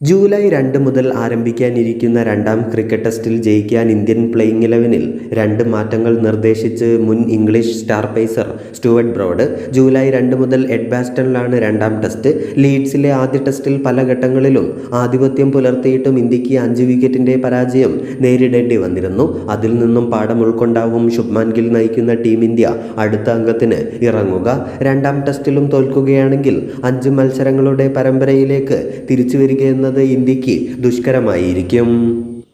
July രണ്ട് മുതൽ ആരംഭിക്കാനിരിക്കുന്ന രണ്ടാം ക്രിക്കറ്റ് ടെസ്റ്റിൽ ജയിക്കാൻ ഇന്ത്യൻ പ്ലേയിങ് ഇലവനിൽ രണ്ട് മാറ്റങ്ങൾ നിർദ്ദേശിച്ച് മുൻ English star pacer Stuart Broad. July രണ്ട് മുതൽ എഡ്ബാസ്റ്റണിലാണ് രണ്ടാം ടെസ്റ്റ്. ലീഡ്സിലെ ആദ്യ ടെസ്റ്റിൽ പല ഘട്ടങ്ങളിലും ആധിപത്യം പുലർത്തിയിട്ടും ഇന്ത്യയ്ക്ക് അഞ്ച് വിക്കറ്റിന്റെ പരാജയം നേരിടേണ്ടി വന്നിരുന്നു. അതിൽ നിന്നും പാഠം ഉൾക്കൊണ്ടാവും ശുഭ്മാൻ ഗിൽ നയിക്കുന്ന ടീം ഇന്ത്യ അടുത്ത അംഗത്തിന് ഇറങ്ങുക. രണ്ടാം ടെസ്റ്റിലും തോൽക്കുകയാണെങ്കിൽ അഞ്ച് മത്സരങ്ങളുടെ പരമ്പരയിലേക്ക് തിരിച്ചു വരികയെന്നത് ഇന്ത്യയ്ക്ക് ദുഷ്കരമായിരിക്കും.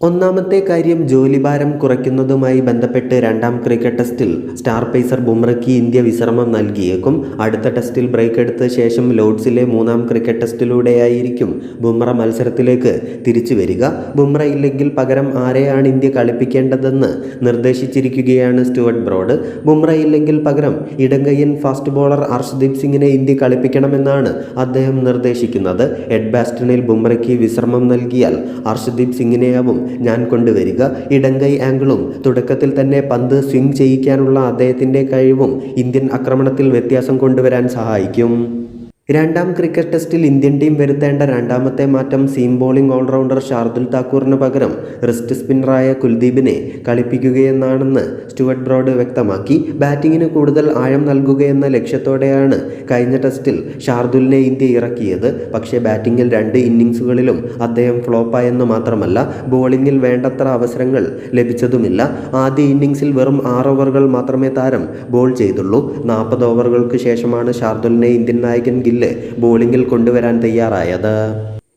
ഒന്നാമത്തെ കാര്യം ജോലിഭാരം കുറയ്ക്കുന്നതുമായി ബന്ധപ്പെട്ട് രണ്ടാം ക്രിക്കറ്റ് ടെസ്റ്റിൽ സ്റ്റാർ പേസർ ബുംറയ്ക്ക് ഇന്ത്യ വിശ്രമം നൽകിയേക്കും. അടുത്ത ടെസ്റ്റിൽ ബ്രേക്ക് എടുത്ത ശേഷം ലോഡ്സിലെ മൂന്നാം ക്രിക്കറ്റ് ടെസ്റ്റിലൂടെയായിരിക്കും ബുംറ മത്സരത്തിലേക്ക് തിരിച്ചു വരിക. ബുംറ ഇല്ലെങ്കിൽ പകരം ആരെയാണ് ഇന്ത്യ കളിപ്പിക്കേണ്ടതെന്ന് നിർദ്ദേശിച്ചിരിക്കുകയാണ് സ്റ്റുവർട്ട് ബ്രോഡ്. ബുംറ ഇല്ലെങ്കിൽ പകരം ഇടങ്കയ്യൻ ഫാസ്റ്റ് ബോളർ അർഷ്ദീപ് സിംഗിനെ ഇന്ത്യ കളിപ്പിക്കണമെന്നാണ് അദ്ദേഹം നിർദ്ദേശിക്കുന്നത്. എഡ്ബാസ്റ്റണിൽ ബുംറയ്ക്ക് വിശ്രമം നൽകിയാൽ അർഷ്ദീപ് സിംഗിനെയാവും ഞാൻ കൊണ്ടുവരിക. ഇടങ്കൈ ആംഗിളും തുടക്കത്തിൽ തന്നെ പന്ത് സ്വിംഗ് ചെയ്യിക്കാനുള്ള അദ്ദേഹത്തിന്റെ കഴിവും ഇന്ത്യൻ ആക്രമണത്തിൽ വ്യത്യാസം കൊണ്ടുവരാൻ സഹായിക്കും. രണ്ടാം ക്രിക്കറ്റ് ടെസ്റ്റിൽ ഇന്ത്യൻ ടീം വരുത്തേണ്ട രണ്ടാമത്തെ മാറ്റം seam bowling all rounder Shardul താക്കൂറിന് പകരം റിസ്റ്റ് സ്പിന്നറായ കുൽദീപിനെ കളിപ്പിക്കുകയെന്നാണെന്ന് സ്റ്റുവർട്ട് ബ്രോഡ് വ്യക്തമാക്കി. ബാറ്റിങ്ങിന് കൂടുതൽ ആഴം നൽകുകയെന്ന ലക്ഷ്യത്തോടെയാണ് കഴിഞ്ഞ ടെസ്റ്റിൽ ഷാർദുലിനെ ഇന്ത്യ ഇറക്കിയത്. പക്ഷേ ബാറ്റിങ്ങിൽ രണ്ട് ഇന്നിങ്സുകളിലും അദ്ദേഹം ഫ്ലോപ്പായെന്ന് മാത്രമല്ല ബോളിങ്ങിൽ വേണ്ടത്ര അവസരങ്ങൾ ലഭിച്ചതുമില്ല. ആദ്യ ഇന്നിങ്സിൽ വെറും ആറ് ഓവറുകൾ മാത്രമേ താരം ബോൾ ചെയ്തുള്ളൂ. നാൽപ്പത് ഓവറുകൾക്ക് ശേഷമാണ് ഷാർദുലിനെ ഇന്ത്യൻ നായകൻ ഗില്ല് ബോളിങ്ങിൽ കൊണ്ടുവരാൻ തയ്യാറായത്.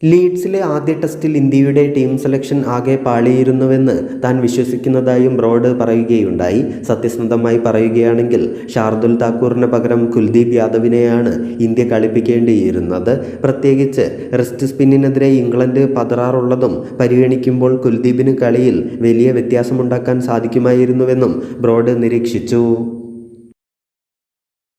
ലീഡ്സിലെ ആദ്യ ടെസ്റ്റിൽ ഇന്ത്യയുടെ ടീം സെലക്ഷൻ ആകെ പാളിയിരുന്നുവെന്ന് താൻ വിശ്വസിക്കുന്നതായും ബ്രോഡ് പറയുകയുണ്ടായി. സത്യസന്ധമായി പറയുകയാണെങ്കിൽ ഷാർദുൽ താക്കൂറിന് പകരം കുൽദീപ് യാദവിനെയാണ് ഇന്ത്യ കളിപ്പിക്കേണ്ടിയിരുന്നത്. പ്രത്യേകിച്ച് റിസ്റ്റ് സ്പിന്നിനെതിരെ ഇംഗ്ലണ്ട് പതറാറുള്ളതും പരിഗണിക്കുമ്പോൾ കുൽദീപിന് കളിയിൽ വലിയ വ്യത്യാസമുണ്ടാക്കാൻ സാധിക്കുമായിരുന്നുവെന്നും ബ്രോഡ് നിരീക്ഷിച്ചു.